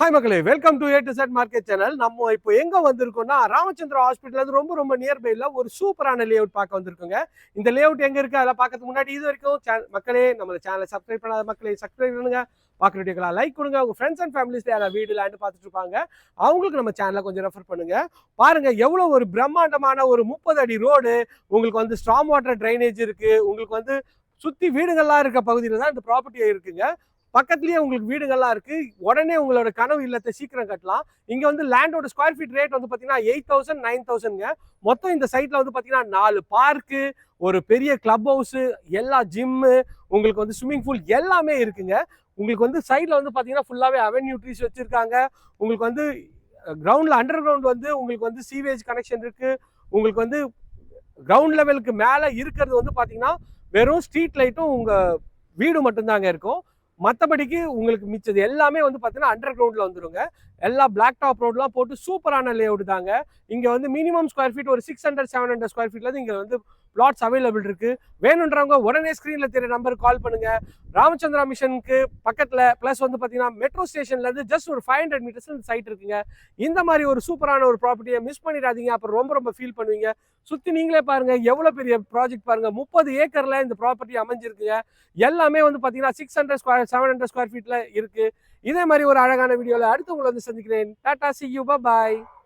Hi மக்களே. Welcome to A to Z market channel நம்ம இப்போ எங்கே வந்திருக்கோம்னா ராமச்சந்திரா ஹாஸ்பிட்டல் வந்து ரொம்ப ரொம்ப நியர்பைல ஒரு சூப்பரான லேஅவுட் பார்க்க வந்திருக்கோங்க. இந்த லேஅவுட் எங்கே இருக்குது அதெல்லாம் பார்க்கறதுக்கு முன்னாடி இது வரைக்கும் சே மக்களே நம்ம சேனலை சப்ஸ்கிரைப் பண்ணாத மக்களே சப்ஸ்கிரைப் பண்ணுங்க. பார்க்குற வீடியோக்கெல்லாம் லைக் கொடுங்க. உங்கள் ஃப்ரெண்ட்ஸ் அண்ட் ஃபேமிலிஸ் யாராவது வீடு லேண்டு பார்த்துட்டு இருப்பாங்க அவங்களுக்கு நம்ம சேனலை கொஞ்சம் ரெஃபர் பண்ணுங்க. பாருங்க எவ்வளோ ஒரு பிரம்மாண்டமான ஒரு முப்பது அடி ரோடு உங்களுக்கு வந்து ஸ்ட்ராங் வாட்டர் ட்ரைனேஜ் இருக்குது உங்களுக்கு வந்து சுற்றி வீடுகள்லாம் இருக்க பகுதியில் தான் இந்த ப்ராப்பர்ட்டி இருக்குங்க. பக்கத்துலேயே உங்களுக்கு வீடுகள்லாம் இருக்குது உடனே உங்களோட கனவு இல்லத்தை சீக்கிரம் கட்டலாம். இங்கே வந்து லேண்டோட ஸ்கொயர் ஃபீட் ரேட் வந்து பார்த்தீங்கன்னா எயிட் தௌசண்ட் நைன் தௌசண்ட்ங்க மொத்தம் இந்த சைட்டில் வந்து பார்த்தீங்கன்னா நாலு பார்க்கு ஒரு பெரிய கிளப் ஹவுஸு எல்லா ஜிம்மு உங்களுக்கு வந்து ஸ்விம்மிங் பூல் எல்லாமே இருக்குங்க. உங்களுக்கு வந்து சைடில் வந்து பார்த்தீங்கன்னா ஃபுல்லாகவே அவென்யூ ட்ரீஸ் வச்சுருக்காங்க. உங்களுக்கு வந்து கிரவுண்டில் அண்டர் கிரவுண்ட் வந்து உங்களுக்கு வந்து சீவேஜ் கனெக்ஷன் இருக்குது உங்களுக்கு வந்து கிரவுண்ட் லெவலுக்கு மேலே இருக்கிறது வந்து பார்த்தீங்கன்னா வெறும் ஸ்ட்ரீட் லைட்டும் உங்கள் வீடு மட்டும்தாங்க இருக்கும். மற்றபடிக்கு உங்களுக்கு மிச்சது எல்லாமே வந்து பார்த்தீங்கன்னா அண்டர் கிரவுண்டில் வந்துருங்க. எல்லா பிளாக் டாப் ரோட்லாம் போட்டு சூப்பரான லே அவுட் தாங்க. இங்கே வந்து மினிமம் ஸ்கொயர் ஃபீட் ஒரு six hundred seven hundred square ஃபீட்லேருந்து இங்கே வந்து பிளாட்ஸ் அவைலபிள் இருக்குது வேணுன்றவங்க உடனே ஸ்க்ரீனில் தெரிய நம்பருக்கு கால் பண்ணுங்கள் ராமச்சந்திரா மிஷனுக்கு பக்கத்தில் ப்ளஸ் வந்து பார்த்தீங்கன்னா மெட்ரோ ஸ்டேஷன்லேருந்து ஜஸ்ட் ஒரு ஃபைவ் ஹண்ட்ரட் மீட்டர்ஸ் இந்த சைட் இருக்குங்க. இந்த மாதிரி ஒரு சூப்பரான ஒரு ப்ராப்பர்ட்டியை மிஸ் பண்ணிடாதீங்க. அப்புறம் ரொம்ப ரொம்ப ஃபீல் பண்ணுவீங்க. சுற்றி நீங்களே பாருங்கள் எவ்வளோ பெரிய ப்ராஜெக்ட் பாருங்கள் முப்பது ஏக்கரில் இந்த ப்ராப்பர்ட்டி அமைஞ்சிருக்குங்க. எல்லாமே வந்து பார்த்தீங்கன்னா six hundred square seven hundred square ஃபீட்டில் இருக்குது இதே மாதிரி ஒரு அழகான வீடியோவில் அடுத்து உங்களை வந்து சந்திக்கிறேன். Tata C you bye